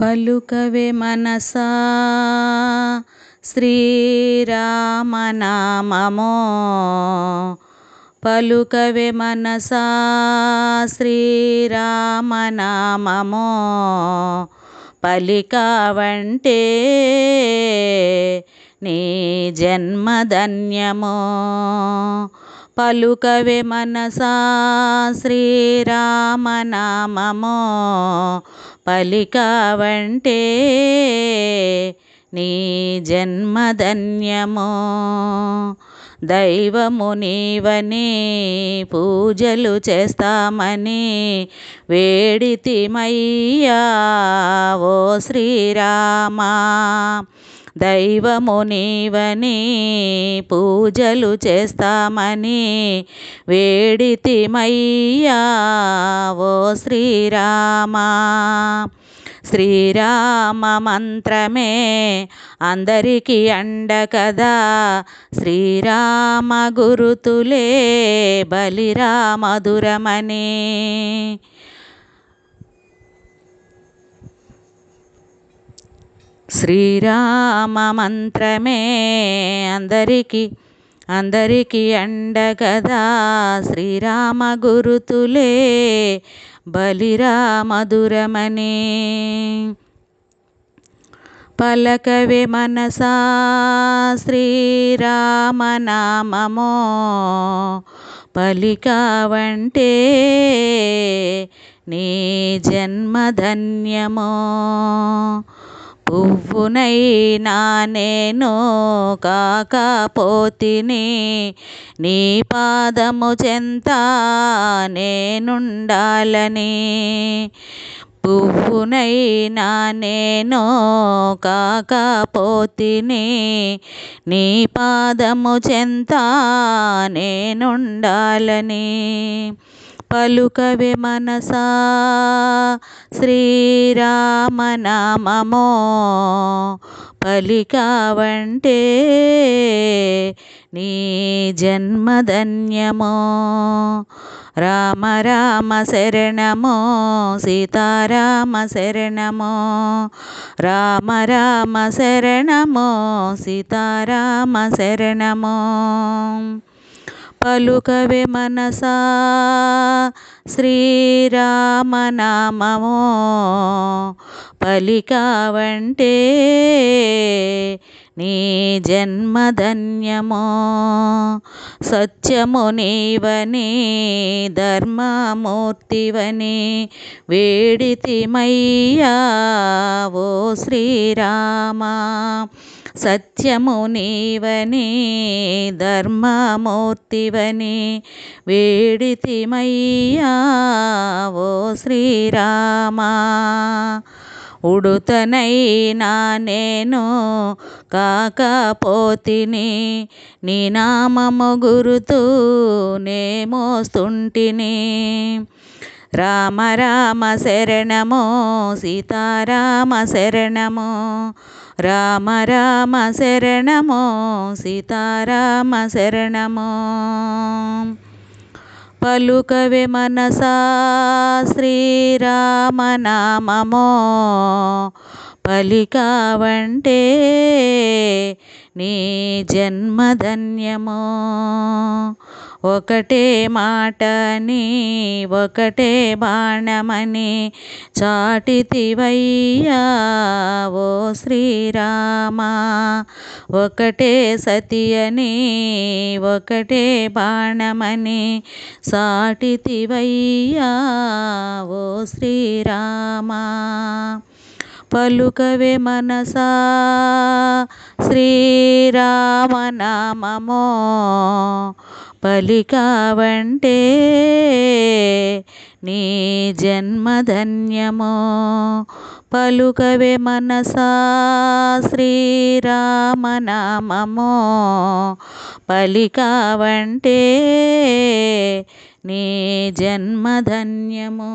పలుకవే మనసా. శ్రీరామనామమో. పలుకవే మనసా. శ్రీరామనామమో. పలికావంటే నీ జన్మధన్యమో. పలుకవే మనసా. శ్రీరామనామమో. పలికావంటే నీ జన్మధన్యమో. దైవము నీవని పూజలు చేస్తామని వేడితిమయ్యా ఓ శ్రీరామా. దైవము నీవని పూజలు చేస్తామని వేడితిమయ్యా ఓ శ్రీరామా. శ్రీరామ మంత్రమే అందరికీ అండ కదా. శ్రీరామ గురుతులే బలిరా మధురమని శ్రీరామ మంత్రమే అందరికీ అందరికీ అండగదా. శ్రీరామ గురుతులే బలిరా మధురమని పలకవే మనసా శ్రీరామనామమో పలికావంటే నీ జన్మధన్యమో. పువ్వునైనా నేను కాకపోతిని నీ పాదము చెంత నేనుండాలని. పువ్వునైనా నేను కాకపోతిని నీ పాదము చెంత నేనుండాలని. పలుకవే మనసా. శ్రీరామనామమో పలికావంటే నీ జన్మధన్యమో. రామ రామ శరణమో సీతారామ శరణమో. రామ రామ శరణమో సీతారామ శరణమో. పలుకవే మనసా. శ్రీరామనామమో పలికావంటే నీ జన్మధన్యమో. సత్యము నీవని ధర్మమూర్తివని వేడితిమయ్యా ఓ శ్రీరామా. సత్యము నీవని ధర్మమూర్తివని. వేడితిమయ్యా ఓ శ్రీరామా ఉడుతనైనా నేను కాకపోతిని నీ నామము గురుతూ నే మోస్తుంటిని రామ రామ శరణము సీతారామ శరణము రామ రామ శరణమో సీతారామ శరణమో. పలుకవే మనసా శ్రీరామనామమో. పలికావంటే నీ జన్మధన్యమో. ఒకటే మాటని ఒకటే బాణమని చాటితివయ్యా ఓ శ్రీరామా. ఒకటే సతియని ఒకటే బాణమని సాటితివయ్యా ఓ శ్రీరామా. పలుకవే మనసా. శ్రీరామనామమో పలికావంటే నీ జన్మధన్యమో. పలుకవే మనసా. శ్రీరామనామమో పలికావంటే నీ జన్మధన్యమో.